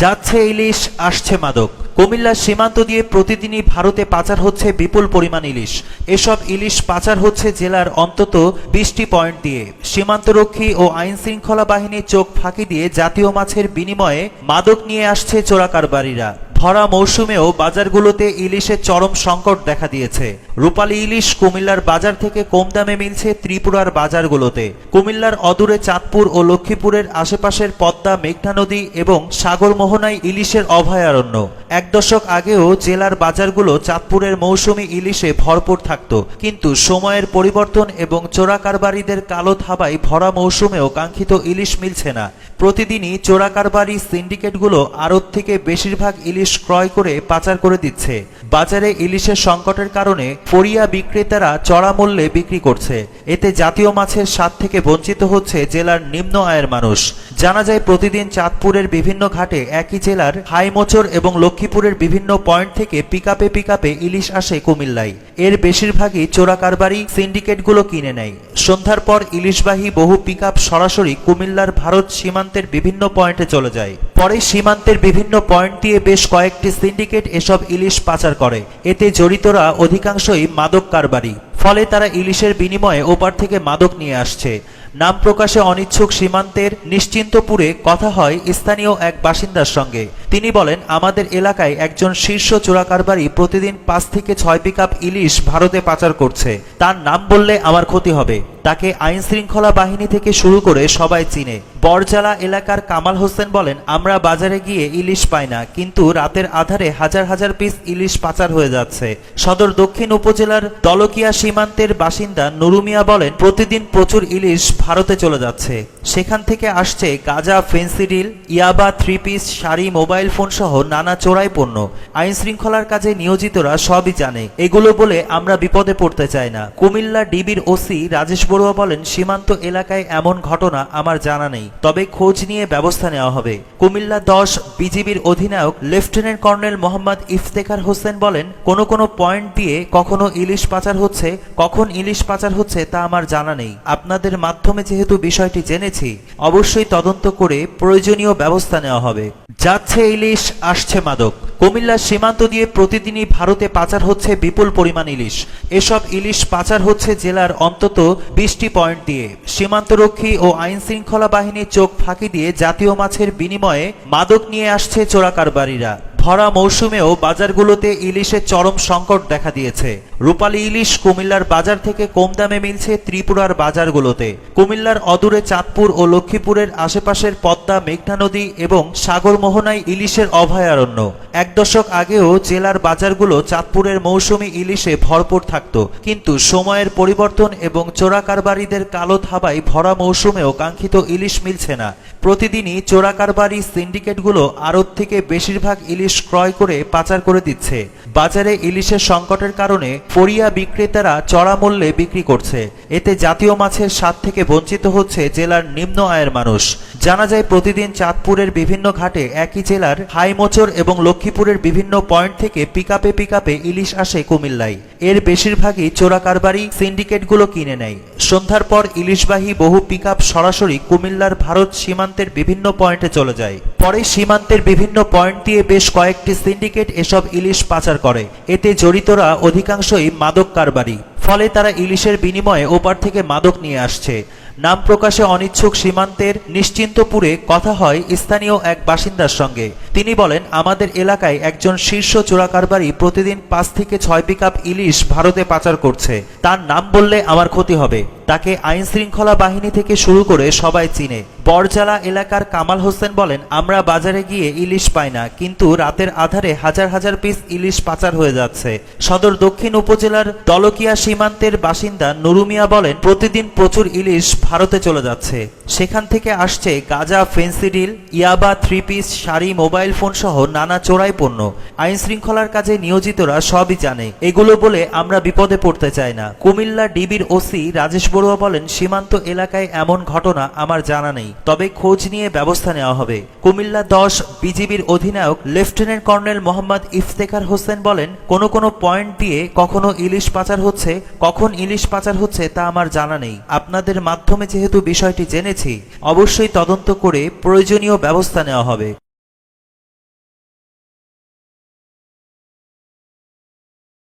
যাচ্ছে ইলিশ, আসছে মাদক। কুমিল্লার সীমান্ত দিয়ে প্রতিদিনই ভারতে পাচার হচ্ছে বিপুল পরিমাণ ইলিশ। এসব ইলিশ পাচার হচ্ছে জেলার অন্তত বিশটি পয়েন্ট দিয়ে। সীমান্তরক্ষী ও আইন শৃঙ্খলা বাহিনীর চোখ ফাঁকি দিয়ে জাতীয় মাছের বিনিময়ে মাদক নিয়ে আসছে চোরাকারবারীরা। ভরা মৌসুমেও বাজারগুলোতে ইলিশের চরম সংকট দেখা দিয়েছে। রূপালী ইলিশ কুমিল্লার বাজার থেকে কম দামে মিলছে ত্রিপুরার বাজারগুলোতে। কুমিল্লার অদূরে চাঁদপুর ও লক্ষ্মীপুরের আশেপাশের পদ্মা, মেঘনা নদী এবং সাগর মোহনায় ইলিশের অভয়ারণ্য। এক দশক আগেও জেলার বাজারগুলো চাঁদপুরের মৌসুমি ইলিশে ভরপুর থাকত। কিন্তু সময়ের পরিবর্তন এবং চোরাকারবারীদের কালো থাবায় ভরা মৌসুমেও কাঙ্ক্ষিত ইলিশ মিলছে না। প্রতিদিনই চোরাকারবারি সিন্ডিকেটগুলো আড়ত থেকে বেশিরভাগ ইলিশ ক্রয় করে পাচার করে দিচ্ছে। বাজারে ইলিশের সংকটের কারণে ফরিয়া বিক্রেতারা চড়া মূল্যে বিক্রি করছে। এতে জাতীয় মাছের স্বাদ থেকে বঞ্চিত হচ্ছে জেলার নিম্ন আয়ের মানুষ। জানা যায়, প্রতিদিন চাঁদপুরের বিভিন্ন ঘাটে একই জেলার হাইমোচর এবং লক্ষ্মীপুরের বিভিন্ন পয়েন্ট থেকে পিকাপে পিকাপে ইলিশ আসে কুমিল্লায়। এর বেশিরভাগই চোরাকারবারি সিন্ডিকেটগুলো কিনে নেয়। সন্ধ্যার পর ইলিশবাহী বহু পিকআপ সরাসরি কুমিল্লার ভারত সীমান্তের বিভিন্ন পয়েন্টে চলে যায়। পরে সীমান্তের বিভিন্ন পয়েন্ট দিয়ে বেশ কয়েকটি সিন্ডিকেট এসব ইলিশ পাচার করে। এতে জড়িতরা অধিকাংশই মাদক কারবারি। ফলে তারা ইলিশের বিনিময়ে ওপার থেকে মাদক নিয়ে আসছে। নাম প্রকাশে অনিচ্ছুক সীমান্তের নিশ্চিন্তপুরে কথা হয় স্থানীয় এক বাসিন্দার সঙ্গে। তিনি বলেন, আমাদের এলাকায় একজন শীর্ষ চোরাকারবারি প্রতিদিন পাঁচ থেকে ছয় পিকআপ ইলিশ ভারতে পাচার করছে। তার নাম বললে আমার ক্ষতি হবে। তাকে আইন শৃঙ্খলা বাহিনী থেকে শুরু করে সবাই চিনে। বরজালা এলাকার কামাল হোসেন বলেন, আমরা বাজারে গিয়ে ইলিশ পাই না, কিন্তু রাতের আধারে হাজার হাজার পিস ইলিশ পাচার হয়ে যাচ্ছে। সদর দক্ষিণ উপজেলার দলকিয়া সীমান্তের বাসিন্দা নুরুমিয়া বলেন, প্রতিদিন প্রচুর ইলিশ ভারতে চলে যাচ্ছে। সেখান থেকে আসছে গাজা ফেন্সিডিল ইয়াবা, three piece, sari, mobile phone সহ নানা চোরাই পণ্য। আইন শৃঙ্খলার কাজে নিয়োজিতরা সবই জানে। এগুলো বলে আমরা বিপদে পড়তে চাই না। কুমিল্লা ডিবির ওসি রাজেশ বড়ুয়া বলেন, সীমান্ত এলাকায় এমন ঘটনা আমার জানা নেই। তবে খোঁজ নিয়ে ব্যবস্থা নেওয়া হবে। কুমিল্লা দশ বিজিবির অধিনায়ক লেফটেন্যান্ট কর্নেল মোহাম্মদ ইফতেখার হোসেন বলেন, কোন কোনো পয়েন্ট দিয়ে কখনো ইলিশ পাচার হচ্ছে, কখন ইলিশ পাচার হচ্ছে তা আমার জানা নেই। আপনাদের মাধ্যমে যেহেতু বিষয়টি জেনেছি, অবশ্যই তদন্ত করে প্রয়োজনীয় ব্যবস্থা নেওয়া হবে। যাচ্ছে ইলিশ, আসছে মাদক। কুমিল্লার সীমান্ত দিয়ে প্রতিদিনই ভারতে পাচার হচ্ছে বিপুল পরিমাণ ইলিশ। এসব ইলিশ পাচার হচ্ছে জেলার অন্তত বিশটি পয়েন্ট দিয়ে। সীমান্তরক্ষী ও আইন শৃঙ্খলা বাহিনীর চোখ ফাঁকি দিয়ে জাতীয় মাছের বিনিময়ে মাদক নিয়ে আসছে চোরাকারবারীরা। ভরা মৌসুমেও বাজারগুলোতে ইলিশের চরম সংকট দেখা দিয়েছে। রূপালী ইলিশ কুমিল্লার বাজার থেকে কম দামে মিলছে ত্রিপুরার বাজারগুলোতে। কুমিল্লার অদূরে চাঁদপুর ও লক্ষ্মীপুরের আশেপাশের পদ্মা, মেঘনা নদী এবং সাগর মোহনায় ইলিশের অভয়ারণ্য। এক দশক আগেও জেলার বাজারগুলো চাঁদপুরের মৌসুমি ইলিশে ভরপুর থাকত। কিন্তু সময়ের পরিবর্তন এবং চোরাকারবারীদের কালো থাবায় ভরা মৌসুমেও কাঙ্ক্ষিত ইলিশ মিলছে না। প্রতিদিনই চোরাকারবারি সিন্ডিকেটগুলো আড়ত থেকে বেশিরভাগ ইলিশ ক্রয় করে পাচার করে দিচ্ছে। বাজারে ইলিশের সংকটের কারণে ফরিয়া বিক্রেতারা চড়া মূল্যে বিক্রি করছে। এতে জাতীয় মাছের স্বাদ থেকে বঞ্চিত হচ্ছে জেলার নিম্ন আয়ের মানুষ। জানা যায়, প্রতিদিন চাঁদপুরের বিভিন্ন ঘাটে একই জেলার হাইমোচর এবং লক্ষ্মীপুরের বিভিন্ন পয়েন্ট থেকে পিকাপে পিকাপে ইলিশ আসে কুমিল্লায়। এর বেশিরভাগই চোরা চোরাকারবারি সিন্ডিকেটগুলো কিনে নেয়। সন্ধ্যার পর ইলিশবাহী বহু পিকআপ সরাসরি কুমিল্লার ভারত সীমান্তের বিভিন্ন পয়েন্টে চলে যায়। পরে সীমান্তের বিভিন্ন পয়েন্ট দিয়ে বেশ কয়েকটি সিন্ডিকেট এসব ইলিশ পাচার করে। এতে জড়িতরা অধিকাংশই মাদক কারবারি। ফলে তারা ইলিশের বিনিময়ে ওপার থেকে মাদক নিয়ে আসছে। নাম প্রকাশে অনিচ্ছুক সীমান্তের নিশ্চিন্তপুরে কথা হয় স্থানীয় এক বাসিন্দার সঙ্গে। তিনি বলেন, আমাদের এলাকায় একজন শীর্ষ চোরাকারবারি প্রতিদিন পাঁচ থেকে ছয় পিকআপ ইলিশ ভারতে পাচার করছে। তার নাম বললে আমার ক্ষতি হবে। তাকে আইন শৃঙ্খলা বাহিনী থেকে শুরু করে সবাই চিনে। বরজালা এলাকার কামাল হোসেন বলেন, আমরা বাজারে গিয়ে ইলিশ পাই না, কিন্তু রাতের আধারে হাজার হাজার পিস ইলিশ পাচার হয়ে যাচ্ছে। সদর দক্ষিণ উপজেলার দলকিয়া সীমান্তের বাসিন্দা নুরুমিয়া বলেন, প্রতিদিন প্রচুর ইলিশ ভারতে চলে যাচ্ছে। সেখান থেকে আসছে গাজা ফেন্সিডিল ইয়াবা, three piece, sari, mobile phone সহ নানা চোরাই পণ্য। আইন শৃঙ্খলার কাজে নিয়োজিতরা সবই জানে। এগুলো বলে আমরা বিপদে পড়তে চাই না। কুমিল্লা ডিবির ওসি রাজেশ বড়ুয়া বলেন, সীমান্ত এলাকায় এমন ঘটনা আমার জানা নেই। তবে খোঁজ নিয়ে ব্যবস্থা নেওয়া হবে। কুমিল্লা দশ বিজিবির অধিনায়ক লেফটেন্যান্ট কর্নেল মোহাম্মদ ইফতেখার হোসেন বলেন, কোনো কোনো পয়েন্ট দিয়ে কখনো ইলিশ পাচার হচ্ছে, কখন ইলিশ পাচার হচ্ছে তা আমার জানা নেই। আপনাদের মাধ্যমে যেহেতু বিষয়টি জেনেছি, অবশ্যই তদন্ত করে প্রয়োজনীয় ব্যবস্থা নেওয়া হবে।